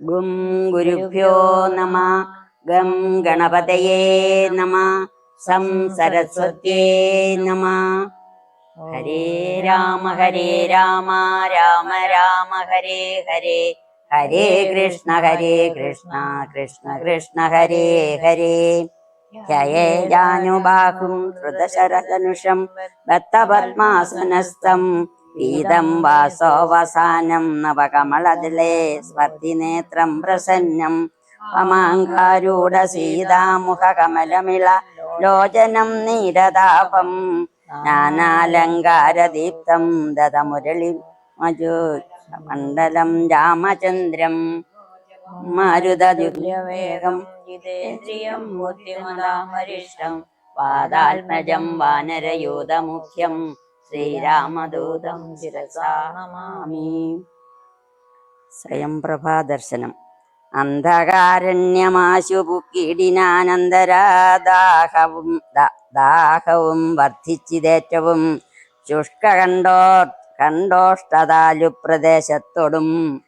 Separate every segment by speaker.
Speaker 1: ഗും ഗുരുഭ്യോ നമ. ഗം ഗണപതയേ നമ. സം സരസ്വത്യേ നമ. ഹരേ രാമ ഹരേ രാമ രാമ രാമ ഹരേ ഹരേ. ഹരേ കൃഷ്ണ ഹരേ കൃഷ്ണ കൃഷ്ണ കൃഷ്ണ ഹരേ ഹരേ. ജയേ ജാനുബാഹും ധൃതശരധനുഷം ദത്തപത്മാസനസ്ഥം പീതം വാസോവസാനം നവകമളതിലേ സ്വർത്തിനേത്രം പ്രസന്നം. മമാങ്കാരൂഢ സീതാമുഖകമലമിള ലോചനം നീരതാപം. ജ്ഞാനാലങ്കാരദീപ്തം ദതമുരളി മജു മണ്ഡലം രാമചന്ദ്രം. മാരുതതുല്യവേഗം ജിതേന്ദ്രിയം ബുദ്ധിമതാമരിഷ്ടം പാദാത്മജം വാനരയൂതമുഖ്യം. ശ്രീരാമദൂതം ശിരസാ സ്വയംപ്രഭാദർശനം സ്വയം പ്രഭാദർശനം അന്ധകാരണ്യമാശു പുക്കിടിനാനന്തരാദാഹവും ദാഹവും വർദ്ധിച്ചിതേറ്റവും ശുഷ്കണ്ടോ കണ്ടോഷ്ടതാലു പ്രദേശത്തൊടും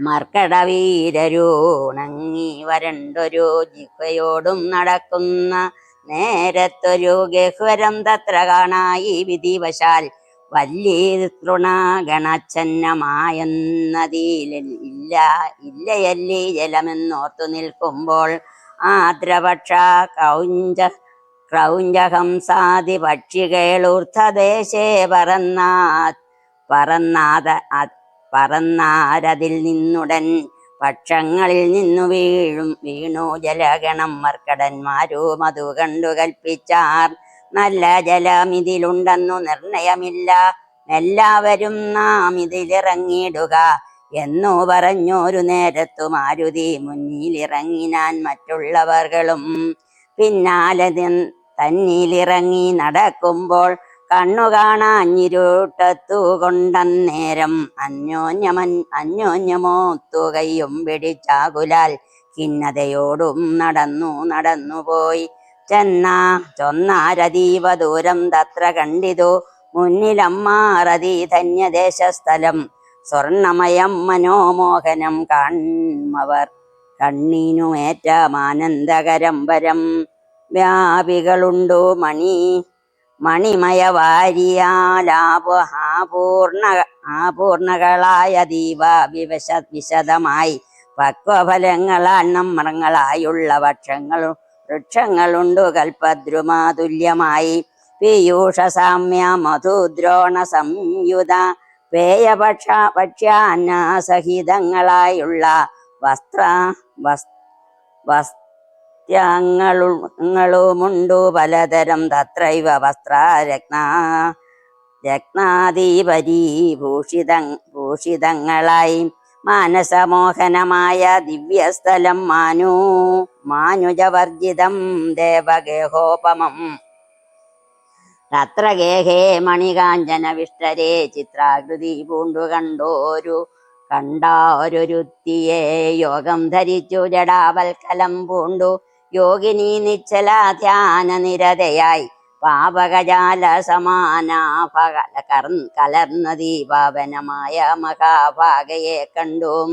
Speaker 1: മർക്കടവീരരുണങ്ങി വരണ്ടൊരു ജിഹയോടും നടക്കുന്ന നേരത്തൊരു ഗഹ്വരം തത്ര കാണായി വിധിവശാൽ വല്ലീ തൃണഗണച്ഛന്നമായെന്നതിൽ ഇല്ല ഇല്ലയല്ലി ജലമെന്നോർത്തു നിൽക്കുമ്പോൾ ആദ്രപക്ഷ കൗഞ്ച ക്രൗഞ്ചഹംസാദി പക്ഷികളൂർധദേശേ പറന്നാ പറന്നാത പറന്നാരതിൽ നിന്നുടൻ പക്ഷങ്ങളിൽ നിന്നു വീഴും വീണു ജലഗണം മർക്കടന്മാരോ മധു കണ്ടു കൽപ്പിച്ചാർ. നല്ല ജലം ഇതിലുണ്ടെന്നു നിർണയമില്ല. എല്ലാവരും നാം ഇതിലിറങ്ങിയിടുക. എന്നു പറഞ്ഞൊരു നേരത്തു മാരുതി മുന്നിലിറങ്ങിനാൻ മറ്റുള്ളവർകളും പിന്നാലെ തന്നിലിറങ്ങി നടക്കുമ്പോൾ കണ്ണു കാണാഞ്ഞിരുട്ടത്തു കൊണ്ടന്നേരം അന്യോന്യമൻ അന്യോന്യമോ തുകയും പിടിച്ചാകുലാൽ ഖിന്നതയോടും നടന്നു നടന്നുപോയി. ചെന്ന ചൊന്നാരതീവ ദൂരം തത്ര കണ്ടിതു. മുന്നിലമ്മാറതി ധന്യദേശസ്ഥലം. സ്വർണമയം മനോമോഹനം കാൺമവർ. കണ്ണീനുമേറ്റമാനന്ദകരം വരം വ്യാപികളുണ്ടോ മണി. മണിമയ വാരിയാലാപ ആപൂർണ ആപൂർണകളായ ദീപ വിവശ വിശദമായി. പക്വഫലങ്ങളാൽ നമ്മങ്ങളായുള്ള വക്ഷങ്ങളും വൃക്ഷങ്ങളുണ്ടു. കൽപദ്രുമാതുല്യമായി പീയൂഷ സാമ്യ മധുദ്രോണ സംയുത പേയപക്ഷ ഭക്ഷ്യാന്ന സഹിതങ്ങളായുള്ള വസ്ത്ര വസ് വസ്ത്രങ്ങളുമുണ്ടു പലതരം തത്രൈവ വസ്ത്രരത്ന. രത്നാദീപരീ ഭൂഷിത ഭൂഷിതങ്ങളായി മാനസമോഹനമായ ദിവ്യസ്ഥലം മാനു മാനുജവർജിതം ദേവഗേഹോപമം. തത്രഗേഹേ മണികാഞ്ചന വിഷ്ടരേ ചിത്രാകൃതി പൂണ്ടു കണ്ടോരു കണ്ടാരൊരുത്തിയെ യോഗം ധരിച്ചു ജടാവൽക്കലം പൂണ്ടു. യോഗിനി നിശ്ചല ധ്യാന നിരതയായി പാപകജാല സമാന കലർന്ന ദീപാവനമായ മഹാഭാഗയെ കണ്ടും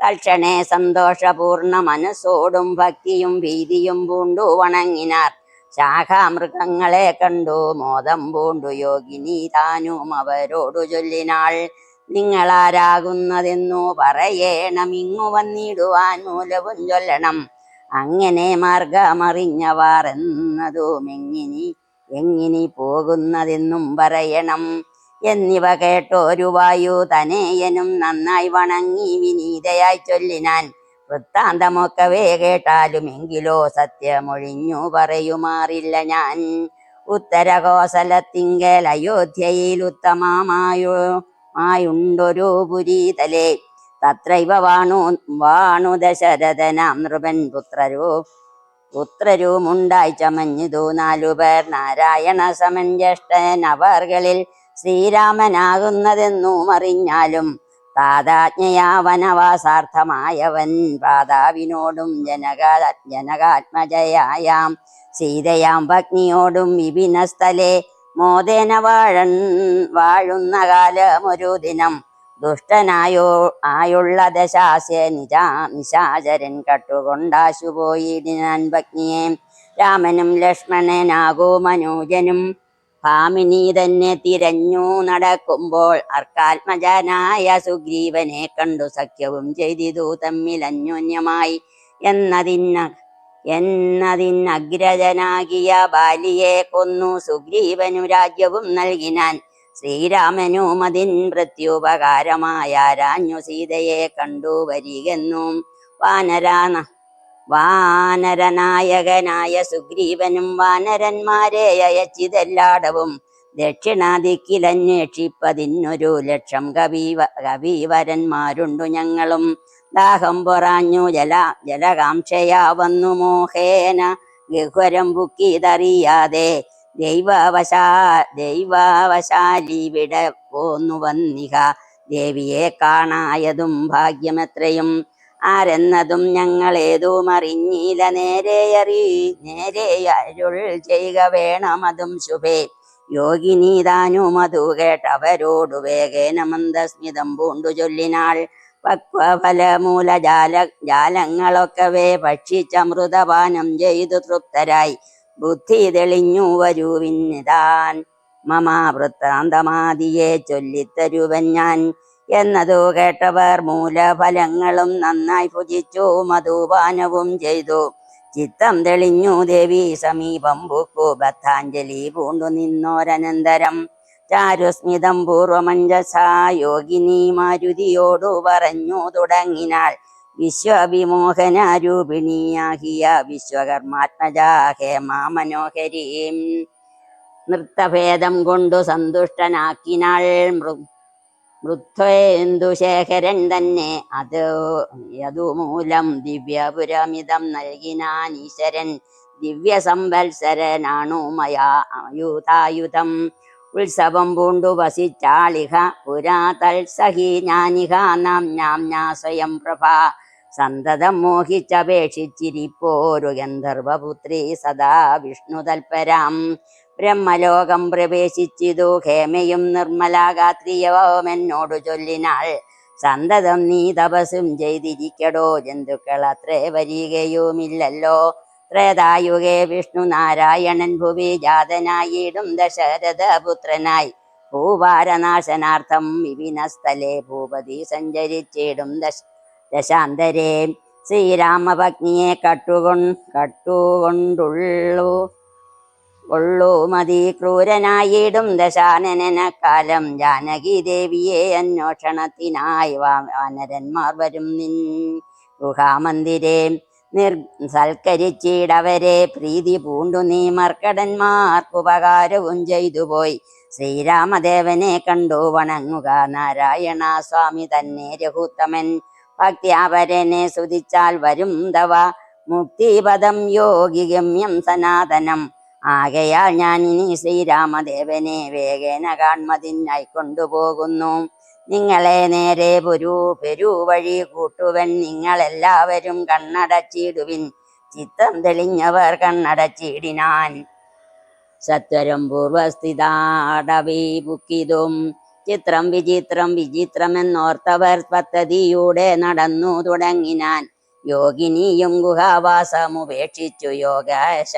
Speaker 1: തൽക്ഷണേ സന്തോഷപൂർണ മനസ്സോടും ഭക്തിയും ഭീതിയും പൂണ്ടു വണങ്ങിനാർ. ശാഖാമൃഗങ്ങളെ കണ്ടു മോദം പൂണ്ടു യോഗിനി താനും അവരോടു ചൊല്ലിനാൾ. നിങ്ങളാരാകുന്നതെന്നു പറയേണം ഇങ്ങു വന്നിടുവാൻ മൂലവും ചൊല്ലണം. അങ്ങനെ മാർഗമറിഞ്ഞവാർ എന്നതും എങ്ങിനി എങ്ങിനി പോകുന്നതെന്നും പറയണം. എന്നിവ കേട്ടോരു വായു തനേയനും നന്നായി വണങ്ങി വിനീതയായി ചൊല്ലിനാൻ. വൃത്താന്തമൊക്കവേ കേട്ടാലും എങ്കിലോ സത്യമൊഴിഞ്ഞു പറയുമാറില്ല ഞാൻ. ഉത്തരകോസലത്തിങ്കൽ അയോധ്യയിൽ ഉത്തമമായോ മായുണ്ടൊരു പുരീതലേ തത്രൈവ വാണു വാണു ദശരഥനാം നൃപൻ പുത്രരൂ. പുത്രരുമുണ്ടായി ചമഞ്ഞിതു നാലുപേർ നാരായണ സമൻ ജ്യേഷ്ഠൻ അവർകളിൽ ശ്രീരാമനാകുന്നതെന്നും അറിഞ്ഞാലും താതാജ്ഞയാ വനവാസാർത്ഥമായവൻ പ്രാതാവിനോടും ജനക ജനകാത്മജയായാം. സീതയാം ഭഗ്നിയോടും വിപിനസ്ഥലെ മോദേന വാഴൻ വാഴുന്ന കാലമൊരു ദിനം ദുഷ്ടനായോ ആയുള്ള ദശാസെ നിജാ നിശാചരൻ കട്ടുകൊണ്ടാശുപോയിടിനാൻ ഭഗ്നിയെ രാമനും ലക്ഷ്മണനാകോ മനോജനും ഭാമിനി തന്നെ തിരഞ്ഞു നടക്കുമ്പോൾ അർക്കാത്മജനായ സുഗ്രീവനെ കണ്ടു സഖ്യവും ചെയ്തിതു തമ്മിൽ അന്യോന്യമായി. എന്നതിന്ന എന്നതിന്നഗ്രജനാകിയ ബാലിയെ കൊന്നു സുഗ്രീവനു രാജ്യവും നൽകിനാൻ ശ്രീരാമനും അതിൻ പ്രത്യുപകാരമായ രാഞ്ഞു സീതയെ കണ്ടു വരികെന്നും. വാനരാന വാനരനായകനായ സുഗ്രീവനും വാനരന്മാരെ അയച്ചിതെല്ലാടവും ദക്ഷിണാദിക്കിലന്വേഷിപ്പതിനൊരു ലക്ഷം കവീവ കവീവരന്മാരുണ്ടു ഞങ്ങളും. ദാഹം പൊറാഞ്ഞു ജല ജലകാംക്ഷയാ വന്നു മോഹേന ഗഹ്വരം ബുക്കിതറിയാതെ ദൈവവശാ ദൈവവശാലി വിട പോന്നു വന്നിക. ദേവിയെ കാണായതും ഭാഗ്യമെത്രയും. ആരെന്നതും ഞങ്ങളേതും അറിഞ്ഞില്ല നേരെ അറി നേരെ അരുൾ ചെയ്യുക വേണമതും ശുഭേ. യോഗിനി താനും അതു കേട്ടവരോടു വേഗേന മന്ദസ്മിതം പൂണ്ടു ചൊല്ലിനാൾ. പക്വഫലമൂല ജാല ജാലങ്ങളൊക്കവേ ഭക്ഷിച്ചമൃതപാനം ചെയ്തു തൃപ്തരായി. ബുദ്ധി തെളിഞ്ഞു വരുവിന്നിതാൻ. മമ വൃത്താന്തമാദിയെ ചൊല്ലിത്തരുവൻ ഞാൻ. എന്നതു കേട്ടവർ മൂലഫലങ്ങളും നന്നായി ഭുജിച്ചു മധുപാനവും ചെയ്തു. ചിത്തം തെളിഞ്ഞു ദേവി സമീപം പൂക്കു ബദ്ധാഞ്ജലി പൂണ്ടു നിന്നോരനന്തരം. ചാരുസ്മിതം പൂർവമഞ്ജസാ യോഗിനി മാരുതിയോടു പറഞ്ഞു തുടങ്ങിനാൾ വിശ്വവിമോഹനാരൂപിണിയാകിയ വിശ്വകർമാത്മജാഹേ ഹേമാ മനോഹരീം നൃത്തഭേദം കൊണ്ടു സന്തുഷ്ടനാക്കിനാൾ മൃ മൃത്വേന്ദുശേഖരൻ തന്നെ അത് യതുമൂലം ദിവ്യപുരമിതം നൽകിനാൻ ഈശ്വരൻ ദിവ്യ സംവത്സരനാണു മയാ ആയുധായുധം. ഉത്സവം പൂണ്ടു വസിച്ചാളിഹ പുരാതൽ സഹി ജ്ഞാനിഹ നാം നാംനാ സ്വയം പ്രഭ സന്തതം മോഹിച്ചപേക്ഷിച്ചിരിപ്പോരു ഗന്ധർവപുത്രി സദാ വിഷ്ണു തൽപരാം. ബ്രഹ്മലോകം പ്രവേശിച്ചിതു ഹേമയും നിർമ്മലാഗാത്രിയവും എന്നോടു ചൊല്ലിനാൾ. സന്തതം നീ തപസ്സും ചെയ്തിരിക്കടോ ജന്തുക്കൾ അത്രേ വരികയുമില്ലല്ലോ. ത്രേതായുഗേ വിഷ്ണു നാരായണൻ ഭുവി ജാതനായിടും ദശരഥ പുത്രനായി. ഭൂഭാരനാശനാർത്ഥം വിപിനസ്ഥലെ ഭൂപതി സഞ്ചരിച്ചിടും ദശ ദശാന്തരേ ശ്രീരാമഭഗ്നിയെ കട്ടുകൊൺ കട്ടുകൊണ്ടുള്ളു. ഉള്ളൂ മതി ക്രൂരനായിടും ദശാനനക്കാലം ജാനകി ദേവിയെ അന്വേഷണത്തിനായി വാനരന്മാർ വരും നിൻ ഗുഹാമന്ദിരെ. നിർ സൽക്കരിച്ചിടവരെ പ്രീതി പൂണ്ടു നീ മർക്കടന്മാർക്കുപകാരവും ചെയ്തു പോയി. ശ്രീരാമദേവനെ കണ്ടു വണങ്ങുക നാരായണ സ്വാമി തന്നെ രഘുത്തമൻ. ഭക്ത്യാപരനെ സ്തുതിച്ചാൽ വരും തവ മുക്തിപദം യോഗി ഗമ്യം സനാതനം. ആകയാൽ ഞാൻ ഇനി ശ്രീരാമദേവനെ വേഗേന കാൺമതിനായി കൊണ്ടുപോകുന്നു. നിങ്ങളെ നേരെ പുരു വഴി കൂട്ടുവൻ നിങ്ങളെല്ലാവരും കണ്ണടച്ചിടുവിൻ. ചിത്തം തെളിഞ്ഞവർ കണ്ണടച്ചിടിനാൻ. സത്വരം പൂർവസ്ഥിതാടവി ബുക്കിതും ചിത്രം വിചിത്രം വിചിത്രമെന്നോർത്തവർ പദ്ധതിയൂടെ നടന്നു തുടങ്ങിനാൻ യോഗിനിയും ഗുഹാവാസമുപേക്ഷിച്ചു യോഗാശ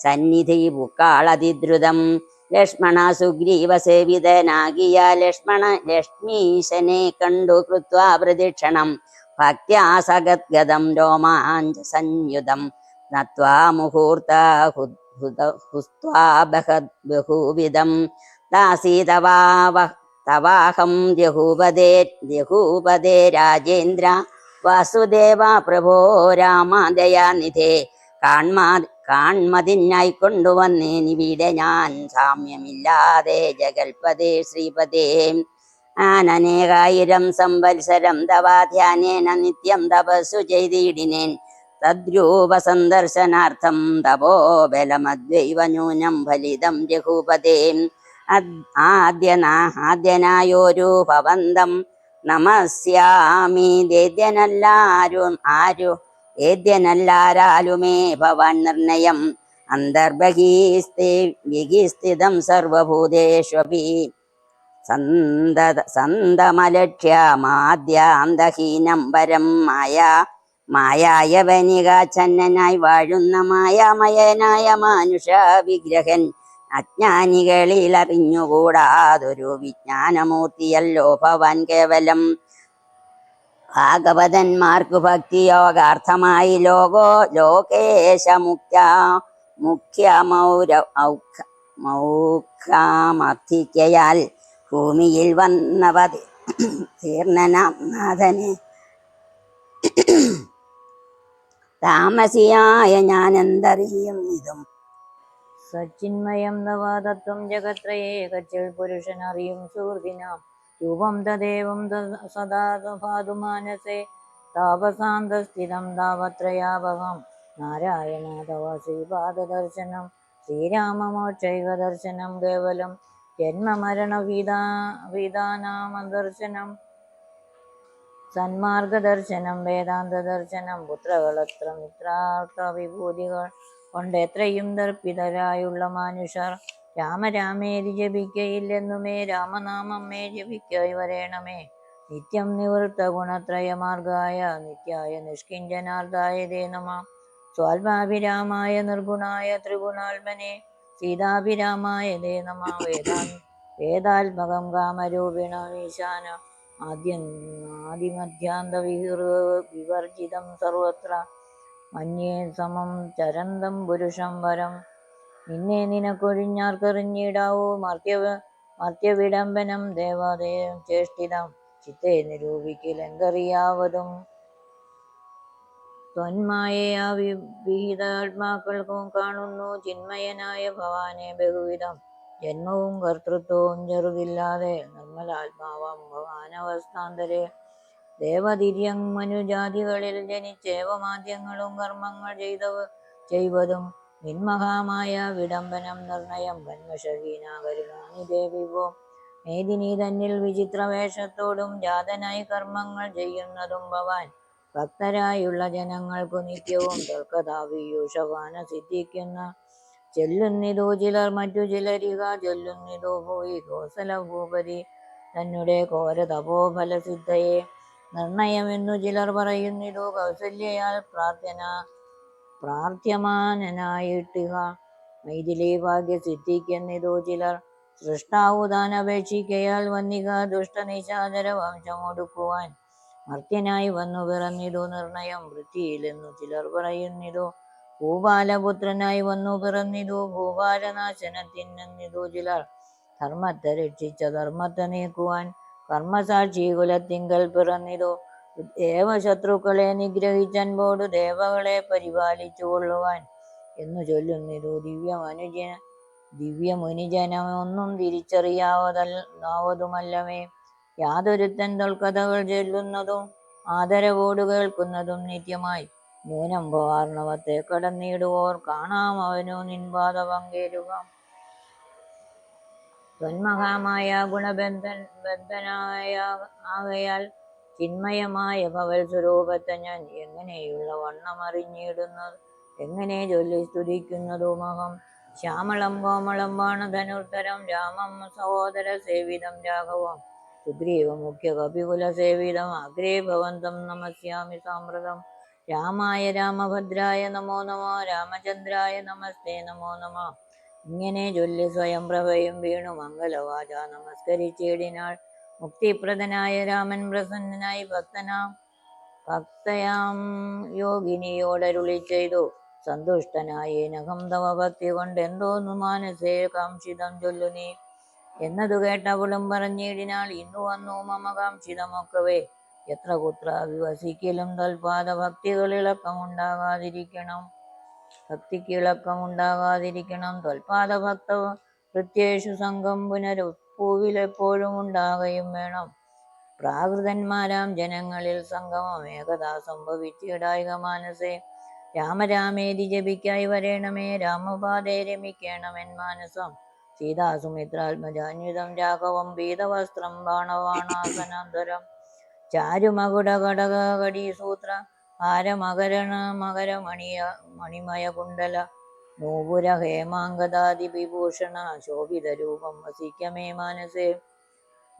Speaker 1: സന്നിധി ബുക്കാളതിദ്രുതം ലക്ഷ്മണ സുഗ്രീവ സേവിതനാകിയ ലക്ഷ്മണ ലക്ഷ്മീശനെ കണ്ടു കൃത്വാ പ്രദക്ഷിണം സഗദ്ഗതം രോമാഞ്ച സംയുതം നത്വാ മുഹൂർത്ത ഹുസ്ത്വാ ബഹ- ബഹുവിധം. ദാസീതവാവ തവാഹം ജഹൂപദേ ജഹൂപദേ രാജേന്ദ്ര വാസുദേവ പ്രഭോ രാമദയാനിധേ. കാൺമാ കാൺമതിനായി കൊണ്ടുവന്നേനിവിടെ ഞാൻ. സാമ്യമില്ലാതെ ജഗൽപദേ ശ്രീപദേ. ആനനേകായിരം സംവത്സരം തവാധ്യാനേന നിത്യം തപസ്സു ചെയ്തിടിനേൻ. തദ്രൂപ സന്ദർശനാർത്ഥം തപോ ബലമദ്വൈവ ന്യൂനം ഫലിതം അദ്- ആദ്യനാ ആദ്യനായോരു ഭവന്തം നമസ്യാമി. ദേദ്യനല്ലാരും ആരു ഏദ്യനല്ലാരാലുമേ ഭവാൻ നിർണയം. അന്തർബഹീസ്തി വിഹിസ്ഥിതം സർവഭൂതേഷ്വപി. സന്തമലക്ഷ്യമാദ്യാന്തഹീനം വരം മായ മായായവനിക ചന്നനായി വാഴുന്ന മായാമയനായ മാനുഷ വിഗ്രഹൻ അജ്ഞാനികളിൽ അറിഞ്ഞുകൂടാതൊരു വിജ്ഞാനമൂർത്തിയല്ലോ ഭവൻ കേവലം. ഭാഗവതന്മാർക്ക് ഭക്തിയോഗാർത്ഥമായി ലോകോ ലോകേശമുഖ്യ മുഖ്യ മൗര ഔഖ മൗഖാമർത്ഥിക്കയാൽ ഭൂമിയിൽ വന്നവതി തീർണനാം നാഥനെ. താമസിയായ ഞാനെന്തറിയും ഇതും?
Speaker 2: സച്ചിന്മയം നവാതത്വം ജഗത്രയേകച്ചിൽ പുരുഷൻ അറിയും സുഹൃത്തിനാം. രൂപം തദേവം സദാ ഭാതുമാനസേ താപസാന്തസ്ഥിതം താവത്രയാഭവം നാരായണ തവ ശ്രീപാദദർശനം ശ്രീരാമമോക്ഷൈക ദർശനം. കേവലം ജന്മമരണ വീതാ വീതാനാമദർശനം സന്മാർഗദർശനം. വേദാന്തദർശനം. പുത്രകളത്ര മിത്രാർത്ഥ വിഭൂതികൾ കൊണ്ട് എത്രയും ദർപ്പിതരായുള്ള മനുഷ്യർ രാമരാമേരി ജപിക്കയില്ലെന്നുമേ രാമനാമമേ ജപിക്കായി വരേണമേ. നിത്യം നിവൃത്ത ഗുണത്രയമാർഗായ നിത്യായ നിഷ്കിഞ്ചനാർദ്ധായ തേ നമ. സ്വാൽഭാഭിരാമായ നിർഗുണായ ത്രിഗുണാത്മനെ സീതാഭിരാമായ തേ നമ. വേദാ വേദാത്മകം കാമരൂപിണ ഈശാന. ആദ്യം ആദിമധ്യാന്ത വിഹൃ വിവർജിതം സർവത്ര മന്യേ സമം ചരന്തം പുരുഷം വരം. നിന്നെ നിനക്കൊഴിഞ്ഞാർക്കെറിഞ്ഞിടാവൂ മർത്യ മർത്യവിടംബനം ദേവാദേവം ചേഷ്ടിതം. ചിത്തെ നിരൂപിക്കലെന്തറിയാവതും ത്വന്മായയാ വിഹിതാത്മാക്കൾക്കും കാണുന്നു ചിന്മയനായ ഭവാനെ ബഹുവിധം. ജന്മവും കർത്തൃത്വവും ചെറുതില്ലാതെ നിർമ്മലാത്മാവാം ഭവാനവസ്ഥാന്തരെ. ദേവതിര്യങ് മനുജാതികളിൽ ജനിച്ചേവമാദ്യങ്ങളും കർമ്മങ്ങൾ ചെയ്തവ ചെയ്വതും മിന്മഹാമായ വിടംബനം നിർണയം വന്മഷീനാകരുണാനി ദേവിവോ മേദിനി തന്നിൽ വിചിത്ര വേഷത്തോടും ജാതനായി കർമ്മങ്ങൾ ചെയ്യുന്നതും ഭവാൻ ഭക്തരായുള്ള ജനങ്ങൾക്കു നിത്യവും തർക്കഥാവിയൂഷവാന സിദ്ധിക്കുന്ന ചെല്ലുന്നിതോ ചിലർ മറ്റു ചിലരിക ചൊല്ലുന്നിതോ പോയി കോസല ഭൂപതി തന്നെ ഘോര തപോഫല സിദ്ധയെ നിർണയമെന്നു ചിലർ പറയുന്നിതോ കൗസല്യയാൽ പ്രാർത്ഥന പ്രാർത്ഥ്യമാനനായിട്ടിഹ മൈഥിലി ഭാഗ്യ സിദ്ധിക്കുന്നിടു ചിലർ സൃഷ്ടാവു അപേക്ഷിക്കയാൽ വന്നിക ദുഷ്ടനിശാചര വംശമൊടുക്കുവാൻ മർത്യനായി വന്നു പിറന്നിതു നിർണയം വൃത്തിയിലെന്നു ചിലർ പറയുന്നിതു ഭൂപാലപുത്രനായി വന്നു പിറന്നിതു ഭൂപാലനാശനത്തിനെന്നിതു ചിലർ ധർമ്മത്തെ രക്ഷിച്ച ധർമ്മത്തെ നീക്കുവാൻ കർമ്മസാക്ഷി കുലത്തിങ്കൽ പിറന്നിതു ദേവശത്രുക്കളെ നിഗ്രഹിച്ചൻപോടു ദേവകളെ പരിപാലിച്ചു കൊള്ളുവാൻ എന്നു ചൊല്ലുന്നിതു ദിവ്യമനുജന ദിവ്യമുനിജനമൊന്നും തിരിച്ചറിയാവതല്ലാവതുമല്ലവേ യാതൊരുത്തൻ തൊൽക്കഥകൾ ചൊല്ലുന്നതും ആദരവോട് കേൾക്കുന്നതും നിത്യമായി. ന്യൂനം പോർണവത്തെ കടന്നിടുവോർ കാണാം അവനു നിൻപാത പങ്കേരുക. ത്വന്മഹാമായ ഗുണബന്ധൻ ബന്ധനായ ആകയാൽ ചിന്മയമായ ഭവൽ സ്വരൂപത്തെ ഞാൻ എങ്ങനെയുള്ള വണ്ണം അറിഞ്ഞിടുന്നത് എങ്ങനെ ചൊല്ലി സ്തുതിക്കുന്നതുമഹം ശ്യാമളം കോമളം ബാണധനുർത്തരം രാമം സഹോദര സേവിതം രാഘവം. സുഗ്രീവ മുഖ്യ കപികുല സേവിതം. അഗ്രേ ഭവന്തം നമസ്യാമി സാമ്രതം. രാമായ രാമഭദ്രായ നമോ നമോ. രാമചന്ദ്രായ നമസ്തേ നമോ നമ. ഇങ്ങനെ ചൊല്ലി സ്വയം പ്രഭയും വീണു മംഗലവാച നമസ്കരിച്ചിടിനാൾ. മുക്തിപ്രദനായ രാമൻ പ്രസന്നനായി ഭക്തനാം. ഭക്തയാം യോഗിനിയോടരുളി ചെയ്തു. സന്തുഷ്ടനായി നഖം തവ ഭക്തി കൊണ്ട് എന്തോന്നു മാനസേ കാംക്ഷിതം ചൊല്ലു നീ. എന്നതു കേട്ടവളും പറഞ്ഞിടിനാൾ ഇന്നു വന്നു മമ കാംക്ഷിതമൊക്കവേ. എത്ര കുത്ര വിവസിക്കലും തൽപാദ ഭക്തികളിളക്കമുണ്ടാകാതിരിക്കണം ഭക്തിക്ക് ഇളക്കമുണ്ടാകാതിരിക്കണം തൊൽപാദ ഭക്ത കൃത്യേഷു സംഘം പുനരുപ്പൂവിലെപ്പോഴും ഉണ്ടാകുകയും വേണം. പ്രാകൃതന്മാരാം ജനങ്ങളിൽ സംഗമം ഏകതാ സംഭവിച്ചിടായിക മാനസേ. രാമരാമേതി ജപിക്കായി വരേണമേ. രാമപാതേ രമിക്കേണമെൻ മാനസം. സീതാസുമിത്രാത്മജാന്യുതം രാഘവം പീതവസ്ത്രം ബാണവാണാസനാന്തരം. ചാരുമകുട ആരമകരണ മകരമണിയ മണിമയ കുണ്ടല നൂപുര ഹേമാങ്കദാതി വിഭൂഷണ ശോഭിത രൂപം വസിക്കമേ മാനസേ.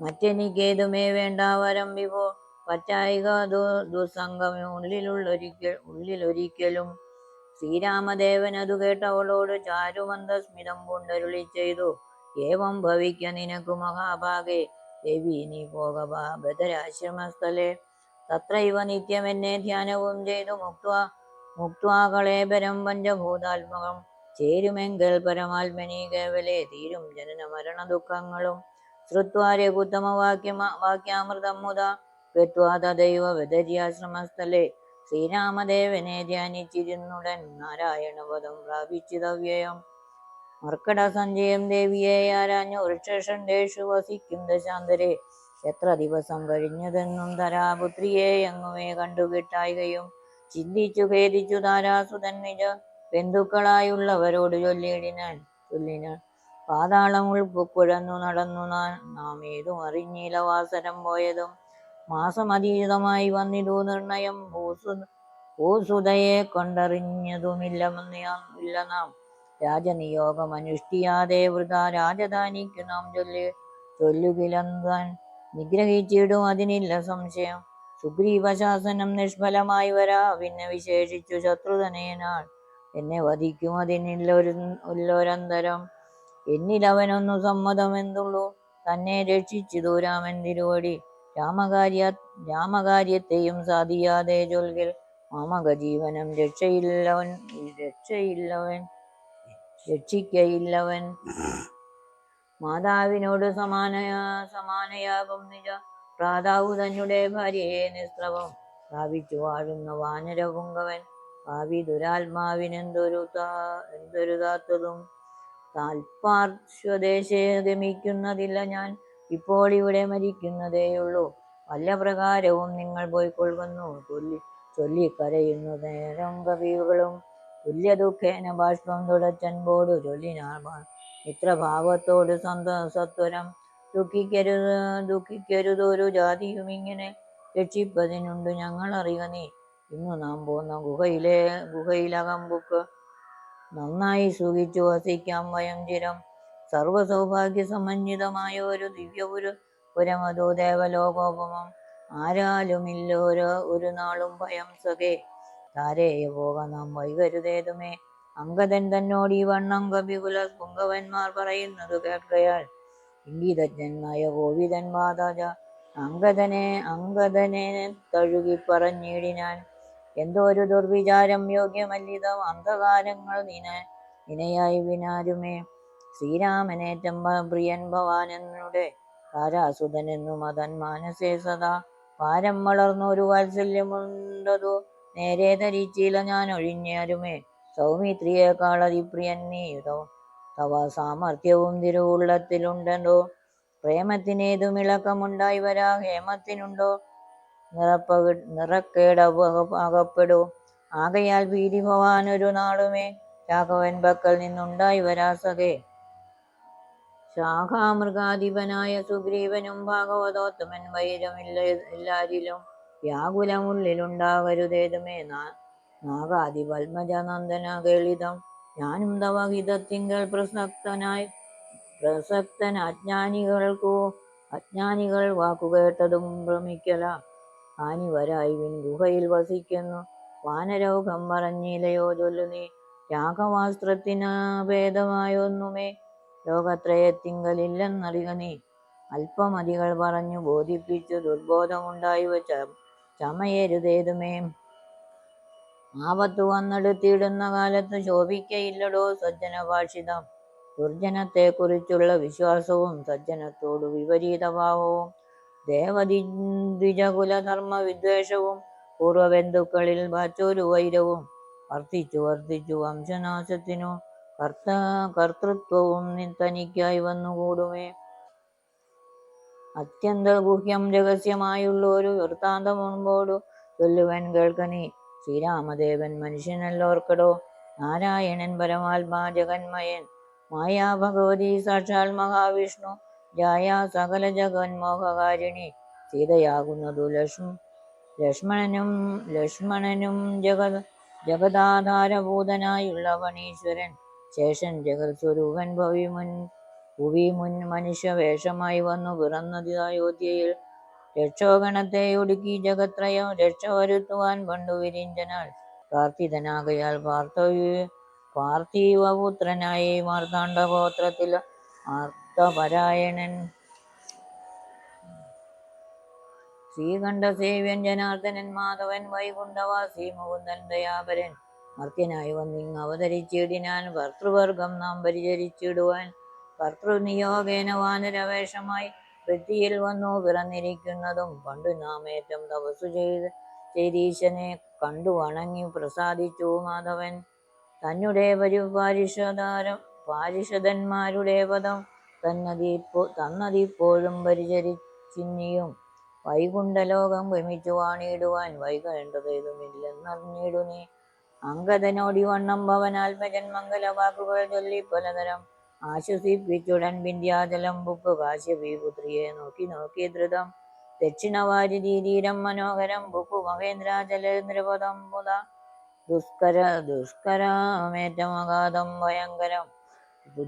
Speaker 2: മറ്റെനിക്കേതുമേ വേണ്ട വരം വിഭോ. പറ്റായിക ദു ദുസ്സംഗം ഉള്ളിലുള്ളൊരിക്കൽ ഉള്ളിലൊരിക്കലും. ശ്രീരാമദേവൻ അതു കേട്ടവളോട് ചാരുമന്ദസ്മിതം കൊണ്ടരുളി ചെയ്തു. ഏവം ഭവിക്ക നിനക്കു മഹാഭാഗേ. ദേവി നീ പോക ബദരാശ്രമസ്ഥലെ. തത്രൈവ നിത്യം എന്നെ ധ്യാനവും ചെയ്തു മുക്ത മുക്വാ പഞ്ചഭൂതാത്മകം. ചേരുമെങ്കിൽ പരമാത്മനി കേവലേ തീരും ജനന മരണ ദുഃഖങ്ങളും. ശ്രുത്വാ രഘുത്തമ വാക്യമ വാക്യാമൃതം മുത. ഗത്വാ തദൈവ ബദര്യാശ്രമസ്ഥലെ ശ്രീരാമദേവനെ ധ്യാനിച്ചിരുന്നുടൻ നാരായണപദം പ്രാപിച്ചിതവ്യയം. മർക്കട സഞ്ജയം ദേവിയെ ആരാഞ്ഞു വൃക്ഷേഷു വസിക്കും ദശാന്തരെ. എത്ര ദിവസം കഴിഞ്ഞതെന്നും തരാപുത്രിയെ എങ്ങുമേ കണ്ടുകിട്ടായികയും ചിന്തിച്ചു ഖേദിച്ചു താരാസുതൻ നിജ. ബന്ധുക്കളായുള്ളവരോട് ചൊല്ലിയിടിനാൻ ചൊല്ലിനാൻ. പാതാളം ഉൾപ്പുഴന്നു നടന്നു നാൻ നാം ഏതും അറിഞ്ഞില്ല വാസരം പോയതും. മാസമതീതമായി വന്നിതു നിർണയം. ഭൂസു ഭൂസുതയെ കൊണ്ടറിഞ്ഞതുമില്ലെന്ന് ഇല്ല നാം. രാജനിയോഗം അനുഷ്ഠിയാതെ വൃത രാജധാനിക്കു നാം ചൊല്ലി ചൊല്ലുകിലെന്താൻ. നിഗ്രഹിച്ചിടും അതിനില്ല സംശയം. സുഗ്രീവശാസനം നിഷ്ഫലമായി വരാ. പിന്നെ വിശേഷിച്ചു ശത്രുതനേനാൾ എന്നെ വധിക്കും ഒരു ഉള്ളൊരന്തരം എന്നിലവനൊന്നു സമ്മതമെന്തുള്ളൂ തന്നെ രക്ഷിച്ചു രാമൻ തിരുവടി. രാമകാര്യ രാമകാര്യത്തെയും സാധിയാതെ ചൊൽകിൽ മാമക ജീവനം രക്ഷയില്ലവൻ രക്ഷയില്ലവൻ രക്ഷിക്കയില്ലവൻ. മാതാവിനോട് സമാനയാ സമാനയാകും നിജ. പ്രാതാവു തന്നെ ഭാര്യയെ നിസ്രവം പ്രാപിച്ചു വാഴുന്ന വാനരപുങ്കവൻ. ഭാവി ദുരാത്മാവിനെന്തൊരു താ എന്തൊരു താത്തതും. താൽപാർശ്വദേശേ ഗമിക്കുന്നതില്ല ഞാൻ. ഇപ്പോൾ ഇവിടെ മരിക്കുന്നതേയുള്ളൂ വല്ല പ്രകാരവും നിങ്ങൾ പോയിക്കൊള്ളുന്നു. ചൊല്ലി ചൊല്ലിക്കരയുന്നു നേരം കവികളും. തുല്യ ദുഃഖേന ബാഷ്പം തുടച്ചൻപോടു ചൊല്ലിനാൾ മിത്രഭാവത്തോട് സന്ത സത്വരം ദുഃഖിക്കരുത്. ഒരു ജാതിയും ഇങ്ങനെ രക്ഷിപ്പതിനുണ്ട്. ഞങ്ങൾ അറിയുക നീ. ഇന്ന് നാം പോന്ന ഗുഹയിലെ ഗുഹയിലകമ്പുക്ക് നന്നായി സുഖിച്ചു വസിക്കാം വയം ചിരം. സർവസൗഭാഗ്യ സമന്വിതമായ ഒരു ദിവ്യപുരു പുരമതോ ദേവലോകോപമം. ആരാലുമില്ല ഒരു ഒരു നാളും ഭയം സഖേ. താരേയ പോക നാം വൈകരുതേതുമേ. അങ്കദൻ തന്നോട് വണ്ണം കവികുല പുങ്കവന്മാർ പറയുന്നത് കേൾക്കയാൽ ഇംഗിതജ്ഞനായ ഗോവിതൻ മാതാജ അങ്കദനെ അങ്കദനെ തഴുകി പറഞ്ഞിടിനാൻ. എന്തോ ഒരു ദുർവിചാരം യോഗ്യമല്ലിതം അന്ധകാരങ്ങൾ നിന നിനയായി വിനാരുമേ. ശ്രീരാമനേറ്റം പ്രിയൻ ഭവാനെന്നുടെ താരാസുതനെന്നു മതൻ മാനസേ സദാ. പാരം വളർന്നൊരു വാത്സല്യമുണ്ടതു നേരെ ധരിച്ചില്ല ഞാൻ ഒഴിഞ്ഞാരുമേ സൗമിത്രിയേക്കാളതിപ്രിയൻ നീയുതോ. തവ സാമർഥ്യവും തിരുവുള്ളത്തിലുണ്ടോ പ്രേമത്തിനേതും ഇളക്കമുണ്ടായി വരാ ഹേമത്തിനുണ്ടോ? നിറപ്പക നിറക്കേട് അക- അകപ്പെടൂ ആകയാൽ ഭീതി ഭവാൻ ഒരു നാളുമേ രാഘവൻ പക്കൽ നിന്നുണ്ടായി വരാ സഖേ. ശാഖാമൃഗാധിപനായ സുഗ്രീവനും ഭാഗവതോത്തമൻ വൈരമില്ല എല്ലാരിലും. വ്യാകുലമുള്ളിലുണ്ടാകരുതേതുമേ നാഗാദി പത്മജനന്ദന കേളിതം ഞാനും തവ പ്രസക്തനായി പ്രസക്തൻ അജ്ഞാനികൾക്കോ അജ്ഞാനികൾ വാക്കുകേട്ടതും ഭ്രമിക്കല. ഹാനി വരായി വിൻ ഗുഹയിൽ വസിക്കുന്നു. വാനരോഗം പറഞ്ഞില്ലയോ ചൊല്ലു നീ. യാഗവാസ്ത്രത്തിന് ഭേദമായൊന്നുമേ. ലോകത്രയത്തിങ്കലില്ലെന്നറിക നീ. അല്പമതികൾ പറഞ്ഞു ബോധിപ്പിച്ചു ദുർബോധമുണ്ടായി വച്ച ചമയരുതേതുമേ. ആപത്തു വന്നെടുത്തിടുന്ന കാലത്ത് ശോഭിക്കയില്ലടോ സജ്ജന ഭാഷിതം ദുർജനത്തെ കുറിച്ചുള്ള വിശ്വാസവും സജ്ജനത്തോട് വിപരീതഭാവവും ദ്വിജകുലധർമ്മ വിദ്വേഷവും പൂർവബന്ധുക്കളിൽ മറ്റൊരു വൈരവും വർദ്ധിച്ചു വർദ്ധിച്ചു വംശനാശത്തിനു കർത്ത കർത്തൃത്വവും തനിക്കായി വന്നുകൂടുമേ. അത്യന്ത ഗുഹ്യം രഹസ്യമായുള്ള ഒരു വൃത്താന്തം മുൻപോടു കേൾക്കനീ ശ്രീരാമദേവൻ മനുഷ്യനല്ലോർക്കടോ? നാരായണൻ പരമാത്മാ ജഗന്മയൻ. മായാ ഭഗവതി സാക്ഷാൽ മഹാവിഷ്ണു. ജായ സകല ജഗന്മോഹകാരിണി. സീതയാകുന്നതു ലക്ഷ്മ ലക്ഷ്മണനും ലക്ഷ്മണനും ജഗത് ജഗദാധാരഭൂതനായുള്ള വണീശ്വരൻ ശേഷൻ ജഗത് സ്വരൂപൻ ഭുവി മുൻ മനുഷ്യ വേഷമായി വന്നു പിറന്നത് അയോധ്യയിൽ രക്ഷോഗണത്തെ ഒടുക്കി ജഗത്രയം രക്ഷ വരുത്തുവാൻ പണ്ടു വിരിഞ്ചനാൾ. പ്രാർത്ഥിതനാകയാൽ പാർത്ഥവി പാർത്ഥിവപുത്രനായി മാർത്താണ്ഡഗോത്രത്തിൽ ആർത്തപരായണൻ. ശ്രീകണ്ഠ സേവ്യൻ ജനാർദ്ദനൻ മാധവൻ വൈകുണ്ഠവാസി മുകുന്ദൻ ദയാപരൻ. മർത്യനായി വന്നിങ് അവതരിച്ചിടിനാൻ ഭർത്തൃവർഗം നാം പരിചരിച്ചിടുവാൻ. കർത്തൃനിയോഗേന വാനരവേഷമായി വൃത്തിയിൽ വന്നു പിറന്നിരിക്കുന്നതും പണ്ടു നാം ഏറ്റം തപസ്സു ചെയ്ത് ചെയ്തീശനെ കണ്ടു വണങ്ങി പ്രസാദിച്ചു മാധവൻ. തന്നെ പരിപാരിഷദാരം പാരിഷതന്മാരുടെ പദം തന്നതിപ്പോ തന്നതിപ്പോഴും പരിചരിച്ചിന്നിയും വൈകുണ്ഠലോകം ഭ്രമിച്ചു വാണിയിടുവാൻ വൈകേണ്ടതേതുമില്ലെന്നറിഞ്ഞിടു നീ അങ്കദനോടി വണ്ണം ഭവനാത്മജൻ മംഗലവാക്കുകൾ ചൊല്ലി പലതരം ആശ്വസിപ്പിച്ചുടൻ വിന്ധ്യാചലം ബുക്ക് കാശ്യപീപുത്രിയെ നോക്കി നോക്കി ധൃതം. ദക്ഷിണവാരിതീരം മനോഹരം ബുക്കു മഹേന്ദ്രാചലേന്ദ്രപദം മുത ദുഷ്കര ദുഷ്കരമേറ്റമഗാധം ഭയങ്കരം.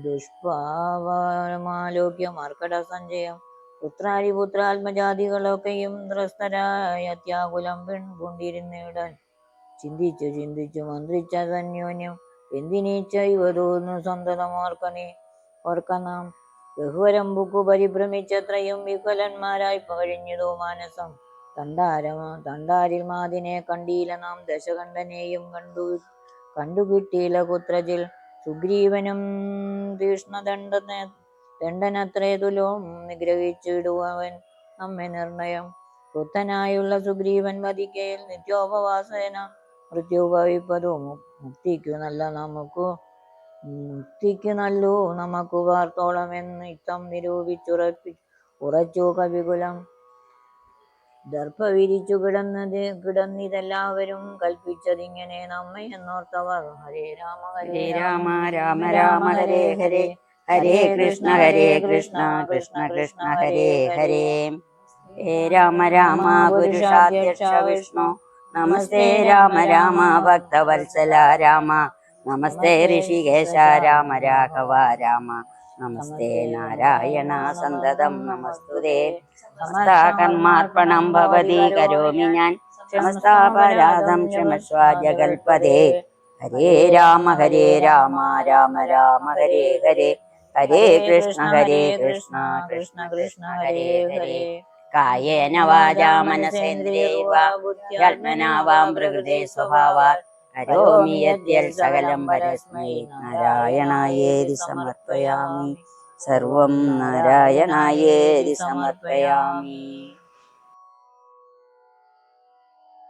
Speaker 2: ദുഷ്പാവമാലോക്യ മർക്കട സഞ്ചയം പുത്രാരിപുത്രാത്മജാതികളൊക്കെയും ത്രസ്തരായ അത്യാകുലം പെൺകൊണ്ടിരുന്നിടൻ. ചിന്തിച്ചു ചിന്തിച്ചു മന്ത്രിച്ച എന്തിനീച്ചൈവതോന്നു സന്തതമോർക്ക നീ ഓർക്ക നാം ബഹുവരം ബുക്കു പരിഭ്രമിച്ചത്രയും വികലന്മാരായി പകഴിഞ്ഞതു മാനസം. തണ്ടാരമ തണ്ടാരിൽ മാതിനെ കണ്ടീല നാം ദശകണ്ഠനെയും കണ്ടു കണ്ടുകിട്ടീല കുത്രജിൽ. സുഗ്രീവനും തീഷ്ണദണ്ഡന ദണ്ഡനത്രേ തുലോം നിഗ്രഹിച്ചിടുവൻ നമ്മെ നിർണയം. കുത്തനായുള്ള സുഗ്രീവൻ വധിക്കയിൽ നിത്യോപവാസേന മൃത്യു ഭവിപ്പതു മു- മുക്തിക്കു നല്ല നമുക്കു മുക്തിക്കു നല്ലു നമുക്ക് വാർത്തോളം എന്ന് ഇത്തം നിരൂപിച്ചുറപ്പി ഉറച്ചു കവികുലം. ദർഭ വിരിച്ചു കിടന്നത് കിടന്നിതെല്ലാവരും കൽപ്പിച്ചതിങ്ങനെ നമ്മെ എന്നോർത്തവർ. ഹരേ രാമ
Speaker 1: ഹരേ രാമ രാമ രാമ ഹരേ ഹരേ ഹരേ. കൃഷ്ണ ഹരേ കൃഷ്ണ കൃഷ്ണ കൃഷ്ണ ഹരേ. ഹരേ. ഹേ രാമ രാമ പുരുഷാധ്യക്ഷ വിഷ്ണു. നമസ്തേ രാമ രാമ ഭക്തവത്സല രാമ. നമസ്തേ ഋഷികേശ രാമ രാഘവ രാമ. നമസ്തേ നാരായണ സന്തതം നമസ്തുതേ. സമസ്താകർമാർപ്പണം ഭവതി കരോമി ഞാൻ. സമസ്താപരാധം ക്ഷമസ്വ ജഗൽപദേ ഹരേ രാമ ഹരേ രാമ രാമ രാമ ഹരേ ഹരേ. ഹരേ കൃഷ്ണ ഹരേ കൃഷ്ണ കൃഷ്ണ കൃഷ്ണ ഹരേ ഹരേ. കായേന വാചാ മനസേന്ദ്രിയൈവ യാത്മനാ വാം പ്രകൃതേ സ്വഭാവാത് കരോമി യദ്യൽ സകലം പരസ്മൈ നാരായണായേതി സമർപ്പയാമി സർവം നാരായണായേതി സമർപ്പയാമി.